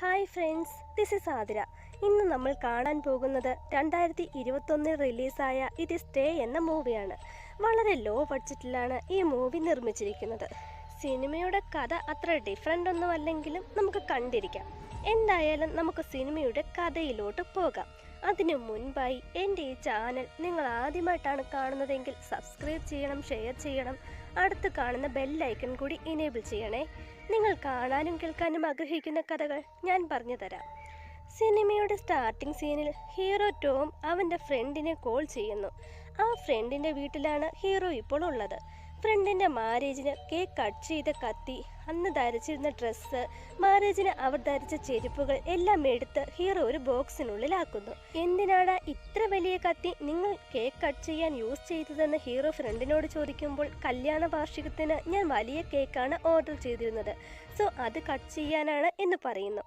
Hi friends this is Athira. ഇന്ന് നമ്മൾ കാണാൻ പോകുന്നത് രണ്ടായിരത്തി ഇരുപത്തൊന്നിൽ റിലീസായ ഇത് സ്റ്റേ എന്ന മൂവിയാണ്. വളരെ ലോ ബഡ്ജറ്റിലാണ് ഈ മൂവി നിർമ്മിച്ചിരിക്കുന്നത്. സിനിമയുടെ കഥ അത്ര ഡിഫറെന്റ് ഒന്നും അല്ലെങ്കിലും നമുക്ക് കണ്ടിരിക്കാം. എന്തായാലും നമുക്ക് സിനിമയുടെ കഥയിലോട്ട് പോകാം. അതിനു മുൻപായി എന്റെ ഈ ചാനൽ നിങ്ങൾ ആദ്യമായിട്ടാണ് കാണുന്നതെങ്കിൽ സബ്സ്ക്രൈബ് ചെയ്യണം ഷെയർ ചെയ്യണം. അടുത്ത് കാണുന്ന ബെല്ലൈക്കൺ കൂടി ഇനേബിൾ ചെയ്യണേ. നിങ്ങൾ കാണാനും കേൾക്കാനും ആഗ്രഹിക്കുന്ന കഥകൾ ഞാൻ പറഞ്ഞു തരാം. സിനിമയുടെ സ്റ്റാർട്ടിംഗ് സീനിൽ ഹീറോ ടോം അവന്റെ ഫ്രണ്ടിനെ കോൾ ചെയ്യുന്നു. ആ ഫ്രണ്ടിന്റെ വീട്ടിലാണ് ഹീറോ ഇപ്പോൾ ഉള്ളത്. ഫ്രണ്ടിന്റെ മാരേജിന് കേക്ക് കട്ട് ചെയ്ത കത്തി അന്ന് ധരിച്ചിരുന്ന ഡ്രസ്സ് മാരേജിന് അവർ ധരിച്ച ചെരുപ്പുകൾ എല്ലാം എടുത്ത് ഹീറോ ഒരു ബോക്സിനുള്ളിലാക്കുന്നു. എന്തിനാണ് ഇത്ര വലിയ കത്തി നിങ്ങൾ കേക്ക് കട്ട് ചെയ്യാൻ യൂസ് ചെയ്തതെന്ന് ഹീറോ ഫ്രണ്ടിനോട് ചോദിക്കുമ്പോൾ കല്യാണ വാർഷികത്തിന് ഞാൻ വലിയ കേക്കാണ് ഓർഡർ ചെയ്തിരുന്നത്. സോ അത് കട്ട് ചെയ്യാനാണ് എന്ന് പറയുന്നു.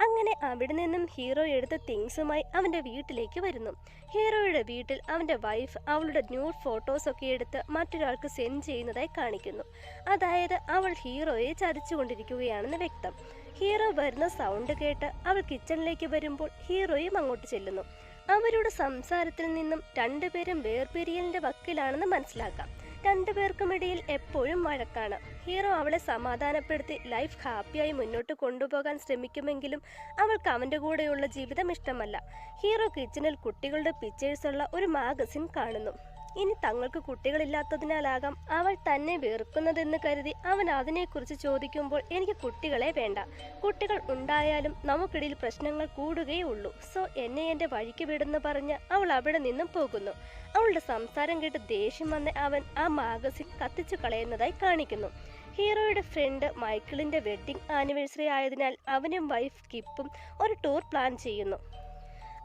അങ്ങനെ അവിടെ നിന്നും ഹീറോ എടുത്ത തിങ്സുമായി അവന്റെ വീട്ടിലേക്ക് വരുന്നു. ഹീറോയുടെ വീട്ടിൽ അവന്റെ വൈഫ് അവളുടെ ന്യൂ ഫോട്ടോസൊക്കെ എടുത്ത് മറ്റൊരാൾക്ക് സെൻഡ് ചെയ്യുന്നതായി കാണിക്കുന്നു. അതായത് അവൾ ഹീറോയെ ചതിച്ചുകൊണ്ടിരിക്കുകയാണെന്ന് വ്യക്തം. ഹീറോ വരുന്ന സൗണ്ട് കേട്ട് അവൾ കിച്ചണിലേക്ക് വരുമ്പോൾ ഹീറോയും അങ്ങോട്ട് ചെല്ലുന്നു. അവരുടെ സംസാരത്തിൽ നിന്നും രണ്ടുപേരും വേർപിരിയലിന്റെ വക്കിലാണെന്ന് മനസ്സിലാക്കാം. രണ്ടുപേർക്കുമിടയിൽ എപ്പോഴും വഴക്കാണ്. ഹീറോ അവളെ സമാധാനപ്പെടുത്തി ലൈഫ് ഹാപ്പിയായി മുന്നോട്ട് കൊണ്ടുപോകാൻ ശ്രമിക്കുമെങ്കിലും അവൾക്ക് അവന്റെ കൂടെയുള്ള ജീവിതം ഇഷ്ടമല്ല. ഹീറോ കിച്ചണിൽ കുട്ടികളുടെ പിക്ചേഴ്സുള്ള ഒരു മാഗസിൻ കാണുന്നു. ഇനി തങ്ങൾക്ക് കുട്ടികളില്ലാത്തതിനാലാകാം അവൾ തന്നെ വെറുക്കുന്നതെന്ന് കരുതി അവൻ അതിനെക്കുറിച്ച് ചോദിക്കുമ്പോൾ എനിക്ക് കുട്ടികളെ വേണ്ട. കുട്ടികൾ ഉണ്ടായാലും നമുക്കിടയിൽ പ്രശ്നങ്ങൾ കൂടുകയേ ഉള്ളൂ സോ എന്നെ എന്റെ വഴിക്ക് വിടുന്നു പറഞ്ഞ് അവൾ അവിടെ നിന്നും പോകുന്നു. അവളുടെ സംസാരം കേട്ട് ദേഷ്യം വന്ന അവൻ ആ മാഗസിൻ കത്തിച്ചു കളയുന്നതായി കാണിക്കുന്നു. ഹീറോയുടെ ഫ്രണ്ട് മൈക്കിളിന്റെ വെഡ്ഡിംഗ് ആനിവേഴ്സറി ആയതിനാൽ അവനും വൈഫ് കിപ്പും ഒരു ടൂർ പ്ലാൻ ചെയ്യുന്നു.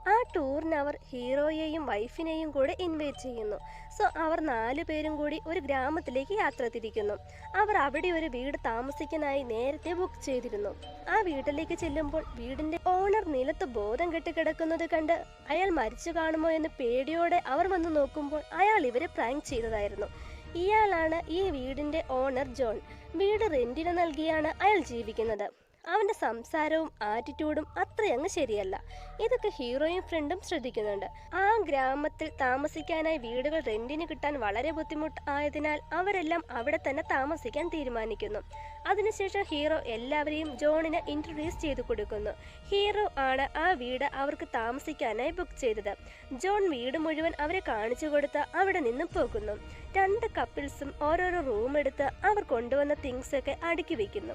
ആ ടൂറിന് അവർ ഹീറോയെയും വൈഫിനെയും കൂടെ ഇൻവൈറ്റ് ചെയ്യുന്നു. സോ അവർ നാലു പേരും കൂടി ഒരു ഗ്രാമത്തിലേക്ക് യാത്ര തിരിക്കുന്നു. അവർ അവിടെ ഒരു വീട് താമസിക്കാനായി നേരത്തെ ബുക്ക് ചെയ്തിരുന്നു. ആ വീട്ടിലേക്ക് ചെല്ലുമ്പോൾ വീടിന്റെ ഓണർ നിലത്ത് ബോധം കെട്ട് കിടക്കുന്നത് കണ്ട് അയാൾ മരിച്ചു കാണുമോ എന്ന് പേടിയോടെ അവർ വന്ന് നോക്കുമ്പോൾ അയാൾ ഇവരെ പ്രാങ്ക് ചെയ്തതായിരുന്നു. ഇയാളാണ് ഈ വീടിന്റെ ഓണർ ജോൺ. വീട് റെന്റിന് നൽകിയാണ് അയാൾ ജീവിക്കുന്നത്. അവന്റെ സംസാരവും ആറ്റിറ്റ്യൂഡും അത്രയങ്ങ് ശരിയല്ല. ഇതൊക്കെ ഹീറോയും ഫ്രണ്ടും ശ്രദ്ധിക്കുന്നുണ്ട്. ആ ഗ്രാമത്തിൽ താമസിക്കാനായി വീടുകൾ റെന്റിന് കിട്ടാൻ വളരെ ബുദ്ധിമുട്ട് ആയതിനാൽ അവരെല്ലാം അവിടെ തന്നെ താമസിക്കാൻ തീരുമാനിക്കുന്നു. അതിനുശേഷം ഹീറോ എല്ലാവരെയും ജോണിന് ഇൻട്രൊഡ്യൂസ് ചെയ്തു കൊടുക്കുന്നു. ഹീറോ ആണ് ആ വീട് അവർക്ക് താമസിക്കാനായി ബുക്ക് ചെയ്തത്. ജോൺ വീട് മുഴുവൻ അവരെ കാണിച്ചു കൊടുത്ത് അവിടെ നിന്നും പോകുന്നു. രണ്ട് കപ്പിൾസും ഓരോരോ റൂം എടുത്ത് അവർ കൊണ്ടുവന്ന തിങ്സ് ഒക്കെ അടുക്കി വെക്കുന്നു.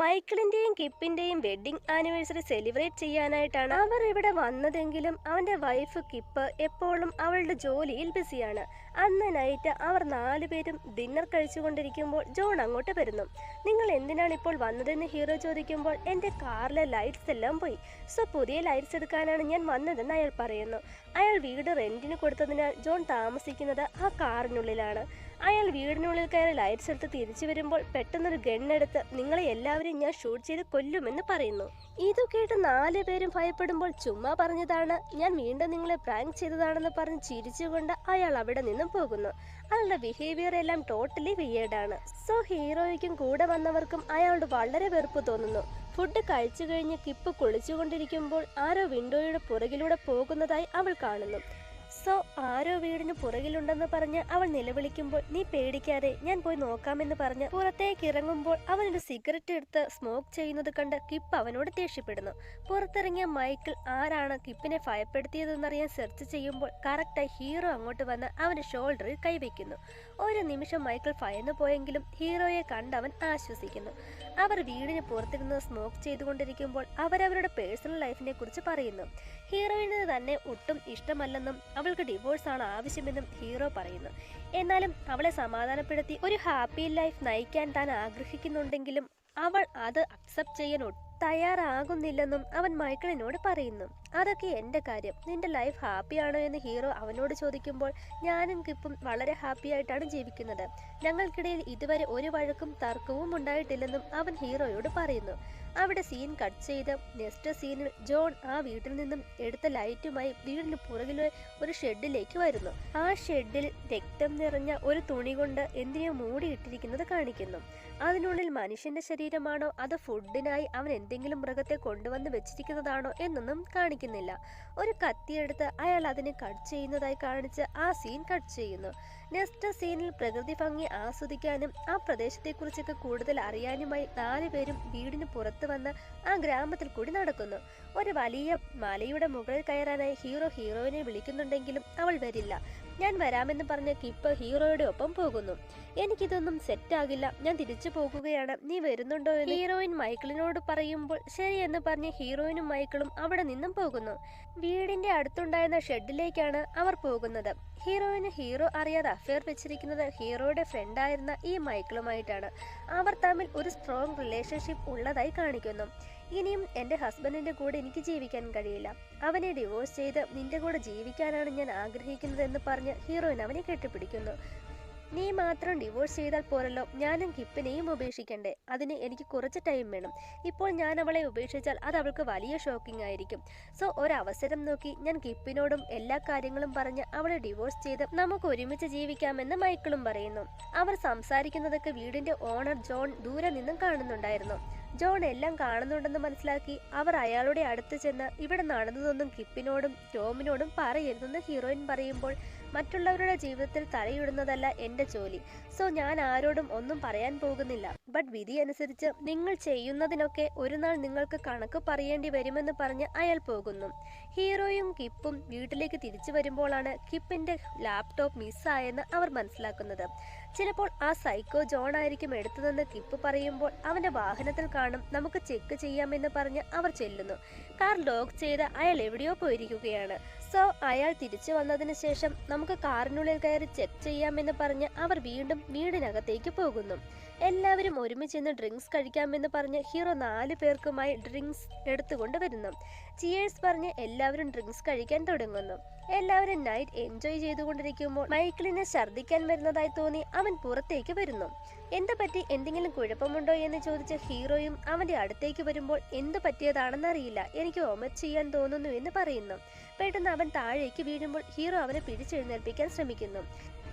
മൈക്കിളിന്റെയും കിപ്പിന്റെയും വെഡിങ് ആനിവേഴ്സറി സെലിബ്രേറ്റ് ചെയ്യാനായിട്ടാണ് അവർ ഇവിടെ വന്നതെങ്കിലും അവന്റെ വൈഫ് കിപ്പ് എപ്പോഴും അവളുടെ ജോലിയിൽ ബിസിയാണ്. അന്ന് നൈറ്റ് അവർ നാലുപേരും ഡിന്നർ കഴിച്ചുകൊണ്ടിരിക്കുമ്പോൾ ജോൺ അങ്ങോട്ട് വരുന്നു. നിങ്ങൾ എന്തിനാണ് ഇപ്പോൾ വന്നതെന്ന് ഹീറോ ചോദിക്കുമ്പോൾ എന്റെ കാറിലെ ലൈറ്റ്സ് എല്ലാം പോയി. സോ പുതിയ ലൈറ്റ്സ് എടുക്കാനാണ് ഞാൻ വന്നതെന്ന് അയാൾ പറയുന്നു. അയാൾ വീട് റെന്റിന് കൊടുത്തതിനാൽ ജോൺ താമസിക്കുന്നത് ആ കാറിനുള്ളിലാണ്. അയാൾ വീടിനുള്ളിൽ കയറി ലൈറ്റ്സ് എടുത്ത് തിരിച്ചു വരുമ്പോൾ പെട്ടെന്നൊരു ഗണ്ണെടുത്ത് നിങ്ങളെ എല്ലാവരെയും ഞാൻ ഷൂട്ട് ചെയ്ത് കൊല്ലുമെന്ന് പറയുന്നു. ഇത് കേട്ട് നാല് പേരും ഭയപ്പെടുമ്പോൾ ചുമ്മാ പറഞ്ഞതാണ് ഞാൻ വീണ്ടും നിങ്ങളെ പ്രാങ്ക് ചെയ്തതാണെന്ന് പറഞ്ഞ് ചിരിച്ചുകൊണ്ട് അയാൾ അവിടെ നിന്നും പോകുന്നു. അയാളുടെ ബിഹേവിയർ എല്ലാം ടോട്ടലി വിയേഡാണ് സോ ഹീറോയ്ക്കും കൂടെ വന്നവർക്കും അയാളോട് വളരെ വെറുപ്പ് തോന്നുന്നു. ഫുഡ് കഴിച്ചു കഴിഞ്ഞ് കിപ്പ് കുളിച്ചുകൊണ്ടിരിക്കുമ്പോൾ ആരോ വിൻഡോയുടെ പുറകിലൂടെ പോകുന്നതായി അവൾ കാണുന്നു. സോ ആരോ വീടിന് പുറകിലുണ്ടെന്ന് പറഞ്ഞ് അവൾ നിലവിളിക്കുമ്പോൾ നീ പേടിക്കാതെ ഞാൻ പോയി നോക്കാമെന്ന് പറഞ്ഞ് പുറത്തേക്ക് ഇറങ്ങുമ്പോൾ അവൻ ഒരു സിഗരറ്റ് എടുത്ത് സ്മോക്ക് ചെയ്യുന്നത് കണ്ട് കിപ്പ് അവനോട് ദേഷ്യപ്പെടുന്നു. പുറത്തിറങ്ങിയ മൈക്കിൾ ആരാണ് കിപ്പിനെ ഭയപ്പെടുത്തിയതെന്നറിയാൻ സെർച്ച് ചെയ്യുമ്പോൾ കറക്റ്റായി ഹീറോ അങ്ങോട്ട് വന്ന് അവന്റെ ഷോൾഡറിൽ കൈവയ്ക്കുന്നു. ഒരു നിമിഷം മൈക്കിൾ ഭയന്നു പോയെങ്കിലും ഹീറോയെ കണ്ട് അവൻ ആശ്വസിക്കുന്നു. അവർ വീടിന് പുറത്തിരുന്ന് സ്മോക്ക് ചെയ്തുകൊണ്ടിരിക്കുമ്പോൾ അവരവരുടെ പേഴ്സണൽ ലൈഫിനെ കുറിച്ച് പറയുന്നു. ഹീറോയിന് തന്നെ ഒട്ടും ഇഷ്ടമല്ലെന്നും അവൾക്ക് ഡിവോഴ്സ് ആണ് ആവശ്യമെന്നും ഹീറോ പറയുന്നു. എന്നാലും അവളെ സമാധാനപ്പെടുത്തി ഒരു ഹാപ്പി ലൈഫ് നയിക്കാൻ താൻ ആഗ്രഹിക്കുന്നുണ്ടെങ്കിലും അവൾ അത് അക്സെപ്റ്റ് ചെയ്യാൻ തയ്യാറാകുന്നില്ലെന്നും അവൻ മൈക്കിളിനോട് പറയുന്നു. അതൊക്കെ എന്റെ കാര്യം. നിന്റെ ലൈഫ് ഹാപ്പിയാണോ എന്ന് ഹീറോ അവനോട് ചോദിക്കുമ്പോൾ ഞാനും കിപ്പും വളരെ ഹാപ്പി ആയിട്ടാണ് ജീവിക്കുന്നത്. ഞങ്ങൾക്കിടയിൽ ഇതുവരെ ഒരു വഴക്കും തർക്കവും ഉണ്ടായിട്ടില്ലെന്നും അവൻ ഹീറോയോട് പറയുന്നു. അവിടെ സീൻ കട്ട് ചെയ്ത് നെക്സ്റ്റ് സീനിൽ ജോൺ ആ വീട്ടിൽ നിന്നും എടുത്ത ലൈറ്റുമായി വീടിന് പുറകിലെ ഒരു ഷെഡിലേക്ക് വരുന്നു. ആ ഷെഡിൽ രക്തം നിറഞ്ഞ ഒരു തുണി കൊണ്ട് എന്തിനെയോ മൂടിയിട്ടിരിക്കുന്നത് കാണിക്കുന്നു. അതിനുള്ളിൽ മനുഷ്യന്റെ ശരീരമാണോ? അതോ ഫുഡിനായി അവൻ എന്തെങ്കിലും മൃഗത്തെ കൊണ്ടുവന്ന് വെച്ചിരിക്കുന്നതാണോ എന്നൊന്നും കാണിക്കുന്നില്ല. ഒരു കത്തിയെടുത്ത് അയാൾ അതിനെ കട്ട് ചെയ്യുന്നതായി കാണിച്ച് ആ സീൻ കട്ട് ചെയ്യുന്നു. നെക്സ്റ്റ് സീനിൽ പ്രകൃതി ഭംഗി ആസ്വദിക്കാനും ആ പ്രദേശത്തെക്കുറിച്ചൊക്കെ കൂടുതൽ അറിയാനുമായി നാലുപേരും വീടിന് പുറത്ത് വന്ന് ആ ഗ്രാമത്തിൽ കൂടി നടക്കുന്നു. ഒരു വലിയ മലയുടെ മുകളിൽ കയറാനായി ഹീറോ ഹീറോയിനെ വിളിക്കുന്നുണ്ടെങ്കിലും അവൾ വരില്ല. ഞാൻ വരാമെന്ന് പറഞ്ഞ കിപ്പ് ഹീറോയുടെ ഒപ്പം പോകുന്നു. എനിക്കിതൊന്നും സെറ്റാകില്ല ഞാൻ തിരിച്ചു പോകുകയാണ്. നീ വരുന്നുണ്ടോ എന്ന് ഹീറോയിൻ മൈക്കിളിനോട് പറയുമ്പോൾ ശരി എന്ന് പറഞ്ഞ് ഹീറോയിനും മൈക്കിളും അവിടെ നിന്നും പോകുന്നു. വീടിന്റെ അടുത്തുണ്ടായിരുന്ന ഷെഡിലേക്കാണ് അവർ പോകുന്നത്. ഹീറോയിന് ഹീറോ അറിയാതെ അഫെയർ വെച്ചിരിക്കുന്നത് ഹീറോയുടെ ഫ്രണ്ടായിരുന്ന ഈ മൈക്കിളുമായിട്ടാണ്. അവർ തമ്മിൽ ഒരു സ്ട്രോങ് റിലേഷൻഷിപ്പ് ഉള്ളതായി കാണിക്കുന്നു. ഇനിയും എന്റെ ഹസ്ബൻഡിന്റെ കൂടെ എനിക്ക് ജീവിക്കാൻ കഴിയില്ല. അവനെ ഡിവോഴ്സ് ചെയ്ത് നിന്റെ കൂടെ ജീവിക്കാനാണ് ഞാൻ ആഗ്രഹിക്കുന്നതെന്ന് പറഞ്ഞ് ഹീറോയിൻ അവനെ കെട്ടിപ്പിടിക്കുന്നു. നീ മാത്രം ഡിവോഴ്സ് ചെയ്താൽ പോരല്ലോ. ഞാനും കിപ്പിനെയും ഉപേക്ഷിക്കണ്ടേ. അതിന് എനിക്ക് കുറച്ച് ടൈം വേണം. ഇപ്പോൾ ഞാൻ അവളെ ഉപേക്ഷിച്ചാൽ അത് അവൾക്ക് വലിയ ഷോക്കിംഗ് ആയിരിക്കും. സോ ഒരവസരം നോക്കി ഞാൻ കിപ്പിനോടും എല്ലാ കാര്യങ്ങളും പറഞ്ഞ് അവളെ ഡിവോഴ്സ് ചെയ്ത് നമുക്ക് ഒരുമിച്ച് ജീവിക്കാമെന്ന് മൈക്കിളും പറയുന്നു. അവർ സംസാരിക്കുന്നതൊക്കെ വീടിന്റെ ഓണർ ജോൺ ദൂരെ നിന്നും കാണുന്നുണ്ടായിരുന്നു. ജോൺ എല്ലാം കാണുന്നുണ്ടെന്ന് മനസ്സിലാക്കി അവർ അയാളുടെ അടുത്ത് ചെന്ന് ഇവിടെ നടന്നതൊന്നും കിപ്പിനോടും ടോമിനോടും പറയരുതെന്ന് ഹീറോയിൻ പറയുമ്പോൾ മറ്റുള്ളവരുടെ ജീവിതത്തിൽ തലയിടുന്നതല്ല എന്റെ ജോലി. സോ ഞാൻ ആരോടും ഒന്നും പറയാൻ പോകുന്നില്ല. ബട്ട് വിധി അനുസരിച്ച് നിങ്ങൾ ചെയ്യുന്നതിനൊക്കെ ഒരു നാൾ നിങ്ങൾക്ക് കണക്ക് പറയേണ്ടി വരുമെന്ന് പറഞ്ഞ് അയാൾ പോകുന്നു. ഹീറോയും കിപ്പും വീട്ടിലേക്ക് തിരിച്ചു വരുമ്പോഴാണ് കിപ്പിന്റെ ലാപ്ടോപ്പ് മിസ്സായെന്ന് അവർ മനസ്സിലാക്കുന്നത്. ചിലപ്പോൾ ആ സൈക്കോ ജോൺ ആയിരിക്കും എടുത്തതെന്ന് കിപ്പ് പറയുമ്പോൾ അവന്റെ വാഹനത്തിൽ കാണും നമുക്ക് ചെക്ക് ചെയ്യാമെന്ന് പറഞ്ഞ് അവർ ചെല്ലുന്നു. കാർ ലോക്ക് ചെയ്ത് അയാൾ എവിടെയോ പോയിരിക്കുകയാണ്. സോ അയാൾ തിരിച്ചു വന്നതിന് ശേഷം നമുക്ക് കാറിനുള്ളിൽ കയറി ചെക്ക് ചെയ്യാമെന്ന് പറഞ്ഞ് അവർ വീണ്ടും വീടിനകത്തേക്ക് പോകുന്നു. എല്ലാവരും ഒരുമിച്ച് ഡ്രിങ്ക്സ് കഴിക്കാമെന്ന് പറഞ്ഞ് ഹീറോ നാല് പേർക്കുമായി ഡ്രിങ്ക്സ് എടുത്തുകൊണ്ട് വരുന്നു. ചിയേഴ്സ് പറഞ്ഞ് എല്ലാവരും ഡ്രിങ്ക്സ് കഴിക്കാൻ തുടങ്ങുന്നു. എല്ലാവരും നൈറ്റ് എൻജോയ് ചെയ്തുകൊണ്ടിരിക്കുമ്പോൾ മൈക്കിളിനെ ഛർദ്ദിക്കാൻ വരുന്നതായി തോന്നി അവൻ പുറത്തേക്ക് വരുന്നു. എന്ത് പറ്റി? എന്തെങ്കിലും കുഴപ്പമുണ്ടോ? എന്ന് ചോദിച്ച ഹീറോയും അവന്റെ അടുത്തേക്ക് വരുമ്പോൾ എന്ത് പറ്റിയതാണെന്നറിയില്ല. എനിക്ക് വൊമിറ്റ് ചെയ്യാൻ തോന്നുന്നു എന്ന് പറയുന്നു. പെട്ടെന്ന് അവൻ താഴേക്ക് വീഴുമ്പോൾ ഹീറോ അവനെ പിടിച്ചെഴുന്നേൽപ്പിക്കാൻ ശ്രമിക്കുന്നു.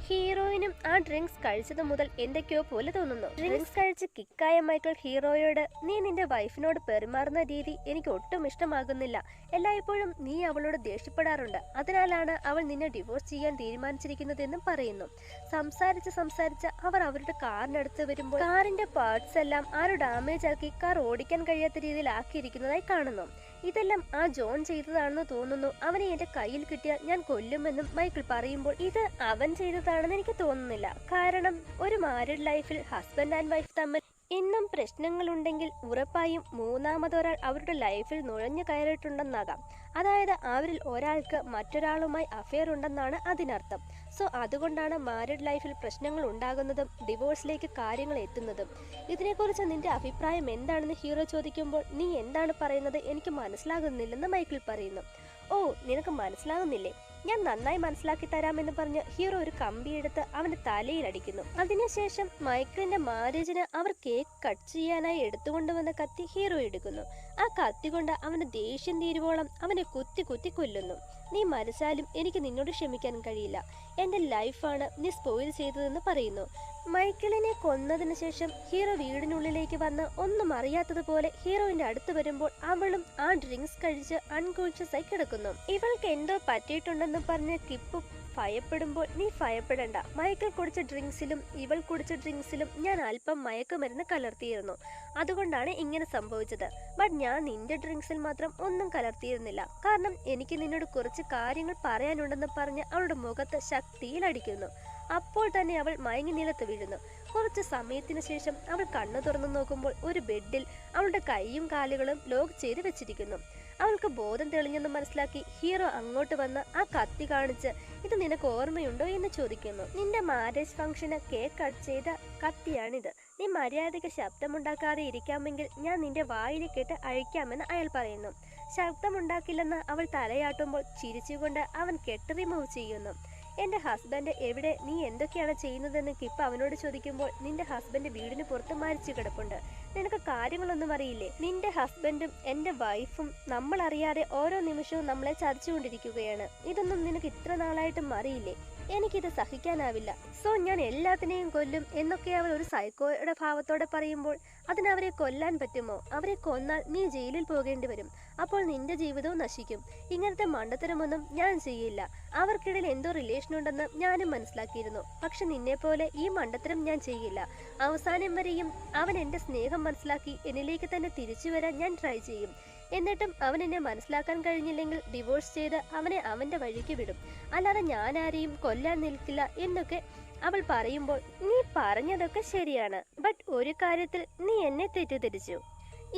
ഹീറോയിനും ആ ഡ്രിങ്ക്സ് കഴിച്ചത് മുതൽ എന്തൊക്കെയോ പോലെ തോന്നുന്നു. ഡ്രിങ്ക്സ് കഴിച്ച് കിക്കായ മൈക്കിൾ ഹീറോയോട് നീ നിന്റെ വൈഫിനോട് പെരുമാറുന്ന രീതി എനിക്ക് ഒട്ടും ഇഷ്ടമാകുന്നില്ല. എല്ലായ്പ്പോഴും നീ അവളോട് ദേഷ്യപ്പെടാറുണ്ട്. അതിനാലാണ് അവൾ നിന്നെ ഡിവോഴ്സ് ചെയ്യാൻ തീരുമാനിച്ചിരിക്കുന്നതെന്നും പറയുന്നു. സംസാരിച്ച് സംസാരിച്ച് അവർ അവരുടെ കാറിനടുത്ത് വരുമ്പോൾ കാറിന്റെ പാർട്സ് എല്ലാം ആരോ ഡാമേജ് ആക്കി കാർ ഓടിക്കാൻ കഴിയാത്ത രീതിയിൽ ആക്കിയിരിക്കുന്നതായി കാണുന്നു. ഇതെല്ലാം ആ ജോൺ ചെയ്തതാണെന്ന് തോന്നുന്നു. അവനെ എന്റെ കയ്യിൽ കിട്ടിയാൽ ഞാൻ കൊല്ലുമെന്നും മൈക്കിൾ പറയുമ്പോൾ ഇത് അവൻ ചെയ്തതാണെന്ന് എനിക്ക് തോന്നുന്നില്ല. കാരണം ഒരു മാരിഡ് ലൈഫിൽ ഹസ്ബൻഡ് ആൻഡ് വൈഫ് തമ്മിൽ ഇന്നും പ്രശ്നങ്ങളുണ്ടെങ്കിൽ ഉറപ്പായും മൂന്നാമതൊരാൾ അവരുടെ ലൈഫിൽ നുഴഞ്ഞു കയറിയിട്ടുണ്ടെന്നാകാം. അതായത് അവരിൽ ഒരാൾക്ക് മറ്റൊരാളുമായി അഫെയർ ഉണ്ടെന്നാണ് അതിനർത്ഥം. സോ അതുകൊണ്ടാണ് മാരിഡ് ലൈഫിൽ പ്രശ്നങ്ങൾ ഉണ്ടാകുന്നതും ഡിവോഴ്സിലേക്ക് കാര്യങ്ങൾ എത്തുന്നതും. ഇതിനെക്കുറിച്ച് നിന്റെ അഭിപ്രായം എന്താണെന്ന് ഹീറോ ചോദിക്കുമ്പോൾ നീ എന്താണ് പറയുന്നത്? എനിക്ക് മനസ്സിലാകുന്നില്ലെന്ന് മൈക്കിൾ പറയുന്നു. ഓ നിനക്ക് മനസ്സിലാകുന്നില്ലേ? ഞാൻ നന്നായി മനസ്സിലാക്കി തരാമെന്ന് പറഞ്ഞ് ഹീറോ ഒരു കമ്പി കമ്പിയെടുത്ത് അവന്റെ തലയിൽ അടിക്കുന്നു അതിനുശേഷം മൈക്കിളിന്റെ മാരേജിന് അവർ കേക്ക് കട്ട് ചെയ്യാനായി എടുത്തുകൊണ്ടുവന്ന കത്തി ഹീറോ എടുക്കുന്നു. ആ കത്തി കൊണ്ട് അവന്റെ ദേഷ്യം തീരുവോളം അവനെ കുത്തി കുത്തി കൊല്ലുന്നു. നീ മരിച്ചാലും എനിക്ക് നിന്നോട് ക്ഷമിക്കാൻ കഴിയില്ല. എന്റെ ലൈഫാണ് നീ സ്പോയിൽ ചെയ്തതെന്ന് പറയുന്നു. മൈക്കിളിനെ കൊന്നതിന് ശേഷം ഹീറോ വീടിനുള്ളിലേക്ക് വന്ന് ഒന്നും അറിയാത്തതുപോലെ ഹീറോയിന്റെ അടുത്ത് വരുമ്പോൾ അവളും ആ ഡ്രിങ്ക്സ് കഴിച്ച് അൺകോൺഷ്യസ് ആയി കിടക്കുന്നു. ഇവൾക്ക് എന്തോ പറ്റിയിട്ടുണ്ടെന്ന് പറഞ്ഞ് കിപ്പ് ഭയപ്പെടുമ്പോൾ നീ ഭയപ്പെടണ്ട. മൈക്കിൾ കുടിച്ച ഡ്രിങ്ക്സിലും ഇവൾ കുടിച്ച ഡ്രിങ്ക്സിലും ഞാൻ അല്പം മയക്കുമരുന്ന് കലർത്തിയിരുന്നു. അതുകൊണ്ടാണ് ഇങ്ങനെ സംഭവിച്ചത്. ബട്ട് ഞാൻ നിന്റെ ഡ്രിങ്ക്സിൽ മാത്രം ഒന്നും കലർത്തിയിരുന്നില്ല. കാരണം എനിക്ക് നിന്നോട് കുറച്ച് കാര്യങ്ങൾ പറയാനുണ്ടെന്ന് പറഞ്ഞ് അവളുടെ മുഖത്ത് ശക്തിയിൽ അടിക്കുന്നു. അപ്പോൾ തന്നെ അവൾ മയങ്ങി നിലത്ത് വീഴുന്നു. കുറച്ച് സമയത്തിന് ശേഷം അവൾ കണ്ണു തുറന്നു നോക്കുമ്പോൾ ഒരു ബെഡിൽ അവളുടെ കൈയും കാലുകളും ലോക്ക് ചെയ്ത് വെച്ചിരിക്കുന്നു. അവൾക്ക് ബോധം തെളിഞ്ഞെന്ന് മനസ്സിലാക്കി ഹീറോ അങ്ങോട്ട് വന്ന് ആ കത്തി കാണിച്ച് ഇത് നിനക്ക് ഓർമ്മയുണ്ടോ? എന്ന് ചോദിക്കുന്നു. നിന്റെ മാരേജ് ഫംഗ്ഷന് കേക്ക് കട്ട് ചെയ്ത കത്തിയാണിത്. നീ മര്യാദയ്ക്ക് ശബ്ദമുണ്ടാക്കാതെ ഇരിക്കാമെങ്കിൽ ഞാൻ നിന്റെ വായിലേക്കിട്ട് അഴിക്കാമെന്ന് അയാൾ പറയുന്നു. ശബ്ദമുണ്ടാക്കില്ലെന്ന് അവൾ തലയാട്ടുമ്പോൾ ചിരിച്ചുകൊണ്ട് അവൻ കെട്ട് റിമൂവ് ചെയ്യുന്നു. എന്റെ ഹസ്ബൻഡ് എവിടെ? നീ എന്തൊക്കെയാണ് ചെയ്യുന്നതെന്ന് കിപ്പ് അവനോട് ചോദിക്കുമ്പോൾ നിന്റെ ഹസ്ബൻഡ് വീടിന് പുറത്ത് മരിച്ചു കിടപ്പുണ്ട്. നിനക്ക് കാര്യങ്ങളൊന്നും അറിയില്ലേ? നിന്റെ ഹസ്ബൻഡും എന്റെ വൈഫും നമ്മൾ അറിയാതെ ഓരോ നിമിഷവും നമ്മളെ ചതിച്ചുകൊണ്ടിരിക്കുകയാണ്. ഇതൊന്നും നിനക്ക് ഇത്ര നാളായിട്ടും അറിയില്ലേ? എനിക്കിത് സഹിക്കാനാവില്ല. സോ ഞാൻ എല്ലാത്തിനെയും കൊല്ലും എന്നൊക്കെ അവൾ ഒരു സൈക്കോയുടെ ഭാവത്തോടെ പറയുമ്പോൾ അതിനവരെ കൊല്ലാൻ പറ്റുമോ? അവരെ കൊന്നാൽ നീ ജയിലിൽ പോകേണ്ടി വരും. അപ്പോൾ നിന്റെ ജീവിതവും നശിക്കും. ഇങ്ങനത്തെ മണ്ടത്തരമൊന്നും ഞാൻ ചെയ്യില്ല. അവർക്കിടയിൽ എന്തോ റിലേഷൻ ഉണ്ടെന്ന് ഞാനും മനസ്സിലാക്കിയിരുന്നു. പക്ഷെ നിന്നെപ്പോലെ ഈ മണ്ടത്തരം ഞാൻ ചെയ്യില്ല. അവസാനം വരെയും അവൻ എന്റെ സ്നേഹം മനസ്സിലാക്കി എന്നിലേക്ക് തന്നെ തിരിച്ചു വരാൻ ഞാൻ ട്രൈ ചെയ്യും. എന്നിട്ടും അവൻ എന്നെ മനസ്സിലാക്കാൻ കഴിഞ്ഞില്ലെങ്കിൽ ഡിവോഴ്സ് ചെയ്ത് അവനെ അവന്റെ വഴിക്ക് വിടും. അല്ലാതെ ഞാൻ ആരെയും കൊല്ലാൻ നിൽക്കില്ല എന്നൊക്കെ അവൾ പറയുമ്പോൾ നീ പറഞ്ഞതൊക്കെ ശരിയാണ്. ബട്ട് ഒരു കാര്യത്തിൽ നീ എന്നെ തെറ്റിദ്ധരിച്ചു.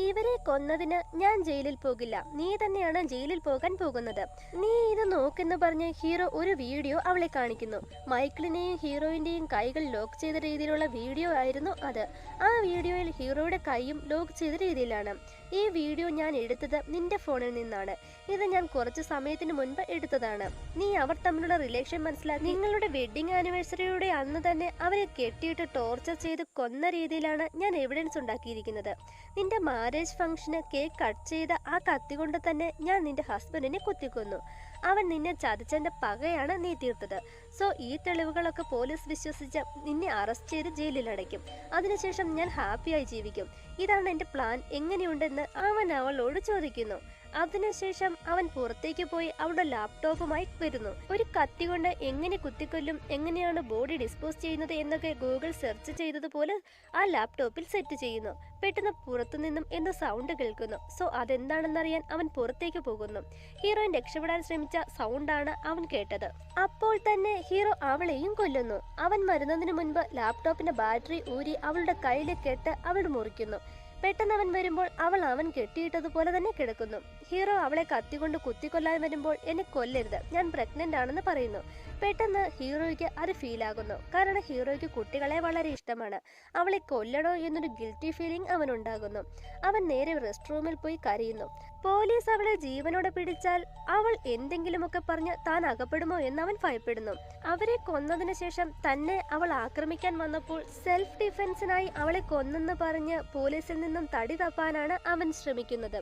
ഇവരെ കൊന്നതിന് ഞാൻ ജയിലിൽ പോകില്ല. നീ തന്നെയാണ് ജയിലിൽ പോകാൻ പോകുന്നത്. നീ ഇത് നോക്കെന്ന് പറഞ്ഞ് ഹീറോ ഒരു വീഡിയോ അവളെ കാണിക്കുന്നു. മൈക്കിളിനെയും ഹീറോയിന്റെയും കൈകൾ ലോക്ക് ചെയ്ത രീതിയിലുള്ള വീഡിയോ ആയിരുന്നു അത്. ആ വീഡിയോയിൽ ഹീറോയുടെ കൈയും ലോക്ക് ചെയ്ത രീതിയിലാണ്. ഈ വീഡിയോ ഞാൻ എടുത്തത് നിന്റെ ഫോണിൽ നിന്നാണ്. ഇത് ഞാൻ കുറച്ച് സമയത്തിന് മുൻപ് എടുത്തതാണ്. നീ അവർ തമ്മിലുള്ള റിലേഷൻ മനസ്സിലാക്കി. നിങ്ങളുടെ വെഡിങ് ആനിവേഴ്സറിയുടെ അന്ന് തന്നെ അവരെ കെട്ടിയിട്ട് ടോർച്ചർ ചെയ്ത് കൊന്ന രീതിയിലാണ് ഞാൻ എവിഡൻസ് ഉണ്ടാക്കിയിരിക്കുന്നത്. നിന്റെ മാരേജ് ഫംഗ്ഷന് കേക്ക് കട്ട് ചെയ്ത ആ കത്തി കൊണ്ട് തന്നെ ഞാൻ നിന്റെ ഹസ്ബൻഡിനെ കുത്തിക്കൊന്നു. അവൻ നിന്നെ ചതിച്ചതിന്റെ പകയാണ് നീ തീർത്തത്. സോ ഈ തെളിവുകളൊക്കെ പോലീസ് വിശ്വസിച്ച് നിന്നെ അറസ്റ്റ് ചെയ്ത് ജയിലിൽ അടയ്ക്കും. അതിനുശേഷം ഞാൻ ഹാപ്പിയായി ജീവിക്കും. ഇതാണ് എന്റെ പ്ലാൻ എങ്ങനെയുണ്ടെന്ന് അവൻ അവളോട് ചോദിക്കുന്നു. അതിനുശേഷം അവൻ പുറത്തേക്ക് പോയി അവിടെ ലാപ്ടോപ്പുമായി വരുന്നു. ഒരു കത്തി കൊണ്ട് എങ്ങനെ കുത്തിക്കൊല്ലും എങ്ങനെയാണ് ബോഡി ഡിസ്പോസ് ചെയ്യുന്നത് എന്നൊക്കെ ഗൂഗിൾ സെർച്ച് ചെയ്തതുപോലെ ആ ലാപ്ടോപ്പിൽ സെറ്റ് ചെയ്യുന്നു. പെട്ടെന്ന് പുറത്തു നിന്നും സൗണ്ട് കേൾക്കുന്നു. സോ അതെന്താണെന്നറിയാൻ അവൻ പുറത്തേക്ക് പോകുന്നു. ഹീറോയിൻ രക്ഷപ്പെടാൻ ശ്രമിച്ച സൗണ്ടാണ് അവൻ കേട്ടത്. അപ്പോൾ തന്നെ ഹീറോ അവളെയും കൊല്ലുന്നു. അവൻ വരുന്നതിന് മുൻപ് ലാപ്ടോപ്പിന്റെ ബാറ്ററി ഊരി അവളുടെ കയ്യിലെ കെട്ട് അവൾ മുറിക്കുന്നു. പെട്ടെന്ന് അവൻ വരുമ്പോൾ അവൾ അവൻ കെട്ടിയിട്ടതുപോലെ തന്നെ കിടക്കുന്നു. ഹീറോ അവളെ കത്തികൊണ്ട് കുത്തിക്കൊല്ലാൻ വരുമ്പോൾ എന്നെ കൊല്ലരുത്. ഞാൻ പ്രഗ്നന്റ് ആണെന്ന് പറയുന്നു. പെട്ടെന്ന് ഹീറോയ്ക്ക് അത് ഫീൽ ആകുന്നു. കാരണം ഹീറോയ്ക്ക് കുട്ടികളെ വളരെ ഇഷ്ടമാണ്. അവളെ കൊല്ലണോ എന്നൊരു ഗിൽറ്റി ഫീലിംഗ് അവനുണ്ടാകുന്നു അവൻ നേരെ റെസ്റ്റ് റൂമിൽ പോയി കരയുന്നു. പോലീസ് അവളെ ജീവനോടെ പിടിച്ചാൽ അവൾ എന്തെങ്കിലുമൊക്കെ പറഞ്ഞ് താൻ അകപ്പെടുമോ എന്ന് അവൻ ഭയപ്പെടുന്നു. അവരെ കൊന്നതിന് ശേഷം തന്നെ അവൾ ആക്രമിക്കാൻ വന്നപ്പോൾ സെൽഫ് ഡിഫൻസിനായി അവളെ കൊന്നെന്ന് പറഞ്ഞ് പോലീസിൽ നിന്നും തടി തപ്പാനാണ് അവൻ ശ്രമിക്കുന്നത്.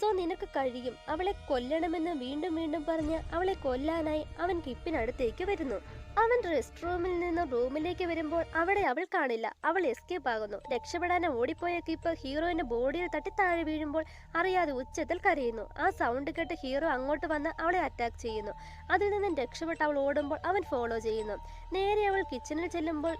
സോ നിനക്ക് കഴിയും. അവളെ കൊല്ലണമെന്ന് വീണ്ടും വീണ്ടും പറഞ്ഞ് അവളെ കൊല്ലാനായി അവൻ കിപ്പിനടുത്തേക്ക് വരുന്നു. അവൻ റെസ്റ്റ് റൂമിൽ നിന്ന് റൂമിലേക്ക് വരുമ്പോൾ അവിടെ അവൾ കാണില്ല. അവൾ എസ്കേപ്പ് ആകുന്നു. രക്ഷപ്പെടാൻ ഓടിപ്പോയ കിപ്പ് ഹീറോയിന്റെ ബോഡിയിൽ തട്ടി താഴെ വീഴുമ്പോൾ അറിയാതെ ഉച്ചത്തിൽ കരയുന്നു. ആ സൗണ്ട് കേട്ട് ഹീറോ അങ്ങോട്ട് വന്ന് അവളെ അറ്റാക്ക് ചെയ്യുന്നു. അതിൽ നിന്നും രക്ഷപ്പെട്ട് അവൾ ഓടുമ്പോൾ അവൻ ഫോളോ ചെയ്യുന്നു. നേരെ അവൾ കിച്ചണിൽ ചെല്ലുമ്പോൾ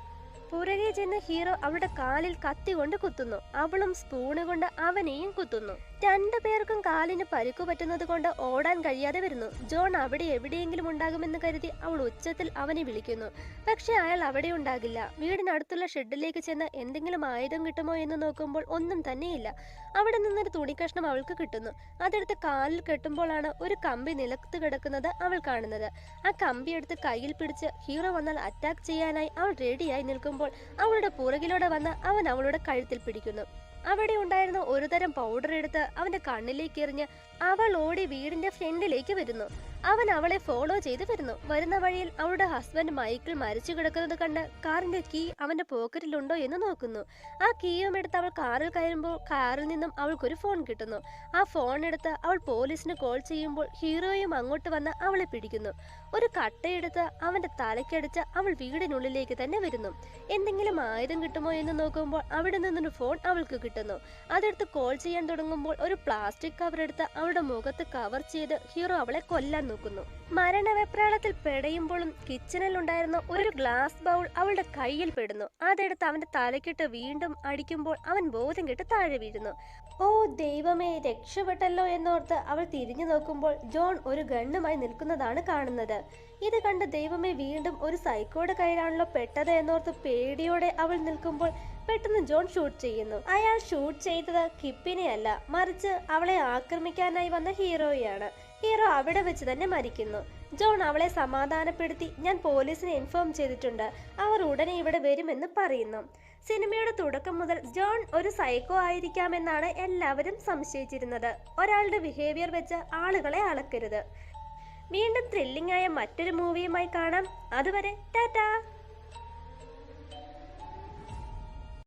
പുറകെ ചെന്ന് ഹീറോ അവളുടെ കാലിൽ കത്തി കൊണ്ട് കുത്തുന്നു. അവളും സ്പൂണ് കൊണ്ട് അവനെയും കുത്തുന്നു. രണ്ടു പേർക്കും കാലിന് പരിക്കു പറ്റുന്നത് കൊണ്ട് ഓടാൻ കഴിയാതെ വരുന്നു. ജോൺ അവിടെ എവിടെയെങ്കിലും ഉണ്ടാകുമെന്ന് കരുതി അവൾ ഉച്ചത്തിൽ അവനെ വിളിക്കുന്നു. പക്ഷെ അയാൾ അവിടെ ഉണ്ടാകില്ല. വീടിനടുത്തുള്ള ഷെഡിലേക്ക് ചെന്ന് എന്തെങ്കിലും ആയുധം കിട്ടുമോ എന്ന് നോക്കുമ്പോൾ ഒന്നും തന്നെയില്ല. അവിടെ നിന്നൊരു തുണിക്കഷ്ണം അവൾക്ക് കിട്ടുന്നു. അതെടുത്ത് കാലിൽ കെട്ടുമ്പോഴാണ് ഒരു കമ്പി നിലത്ത് കിടക്കുന്നത് അവൾ കാണുന്നത്. ആ കമ്പി എടുത്ത് കയ്യിൽ പിടിച്ച് ഹീറോ വന്നാൽ അറ്റാക്ക് ചെയ്യാനായി അവൾ റെഡിയായി നിൽക്കുമ്പോൾ അവളുടെ പുറകിലൂടെ വന്ന് അവൻ അവളുടെ കഴുത്തിൽ പിടിക്കുന്നു. അവിടെ ഉണ്ടായിരുന്ന ഒരു തരം പൗഡർ എടുത്ത് അവന്റെ കണ്ണിലേക്ക് എറിഞ്ഞ് അവൾ ഓടി വീടിന്റെ ഫ്രണ്ടിലേക്ക് വരുന്നു. അവൻ അവളെ ഫോളോ ചെയ്തു വരുന്നു. വരുന്ന വഴിയിൽ അവളുടെ ഹസ്ബൻഡ് മൈക്കിൾ മരിച്ചു കിടക്കുന്നത് കണ്ട് കാറിന്റെ കീ അവന്റെ പോക്കറ്റിലുണ്ടോ എന്ന് നോക്കുന്നു. ആ കീയും എടുത്ത് അവൾ കാറിൽ കയറുമ്പോൾ കാറിൽ നിന്നും അവൾക്കൊരു ഫോൺ കിട്ടുന്നു. ആ ഫോൺ എടുത്ത് അവൾ പോലീസിന് കോൾ ചെയ്യുമ്പോൾ ഹീറോയും അങ്ങോട്ട് വന്ന് അവളെ പിടിക്കുന്നു. ഒരു കട്ടയെടുത്ത് അവന്റെ തലക്കടിച്ച് അവൾ വീടിനുള്ളിലേക്ക് തന്നെ വരുന്നു. എന്തെങ്കിലും ആയുധം കിട്ടുമോ എന്ന് നോക്കുമ്പോൾ അവിടെ നിന്നൊരു ഫോൺ അവൾക്ക് കിട്ടുന്നു. അതെടുത്ത് കോൾ ചെയ്യാൻ തുടങ്ങുമ്പോൾ ഒരു പ്ലാസ്റ്റിക് കവർ എടുത്ത് അവളുടെ മുഖത്ത് കവർ ചെയ്ത് ഹീറോ അവളെ കൊല്ലാൻ നോക്കുന്നു. മരണവെപ്രാളത്തിൽ പെടയുമ്പോഴും കിച്ചണിൽ ഉണ്ടായിരുന്ന ഒരു ഗ്ലാസ് ബൗൾ അവളുടെ കയ്യിൽ പെടുന്നു. അതെടുത്ത് അവന്റെ തലക്കിട്ട് വീണ്ടും അടിക്കുമ്പോൾ അവൻ ബോധം കെട്ട് താഴെ വീഴുന്നു. ഓ ദൈവമേ രക്ഷപ്പെട്ടല്ലോ എന്നോർത്ത് അവൾ തിരിഞ്ഞു നോക്കുമ്പോൾ ജോൺ ഒരു ഗണ്ണുമായി നിൽക്കുന്നതാണ് കാണുന്നത്. ഇത് കണ്ട് ദൈവമേ വീണ്ടും ഒരു സൈക്കോയുടെ കയ്യിലാണല്ലോ പെട്ടത് എന്നോർത്ത് പേടിയോടെ അവൾ നിൽക്കുമ്പോൾ പെട്ടെന്ന് ജോൺ ഷൂട്ട് ചെയ്യുന്നു. അയാൾ ഷൂട്ട് ചെയ്തത് കിപ്പിനെയല്ല മറിച്ച് അവളെ ആക്രമിക്കാനായി വന്ന ഹീറോയാണ് ഹീറോ അവിടെ വെച്ച് തന്നെ മരിക്കുന്നു. ജോൺ അവളെ സമാധാനപ്പെടുത്തി ഞാൻ പോലീസിനെ ഇൻഫോം ചെയ്തിട്ടുണ്ട്. അവർ ഉടനെ ഇവിടെ വരുമെന്ന് പറയുന്നു. സിനിമയുടെ തുടക്കം മുതൽ ജോൺ ഒരു സൈക്കോ ആയിരിക്കാമെന്നാണ് എല്ലാവരും സംശയിച്ചിരുന്നത്. ഒരാളുടെ ബിഹേവിയർ വെച്ച് ആളുകളെ അളക്കരുത് വീണ്ടും ത്രില്ലിംഗ് ആയ മറ്റൊരു മൂവിയുമായി കാണാം. അതുവരെ ടാറ്റാ!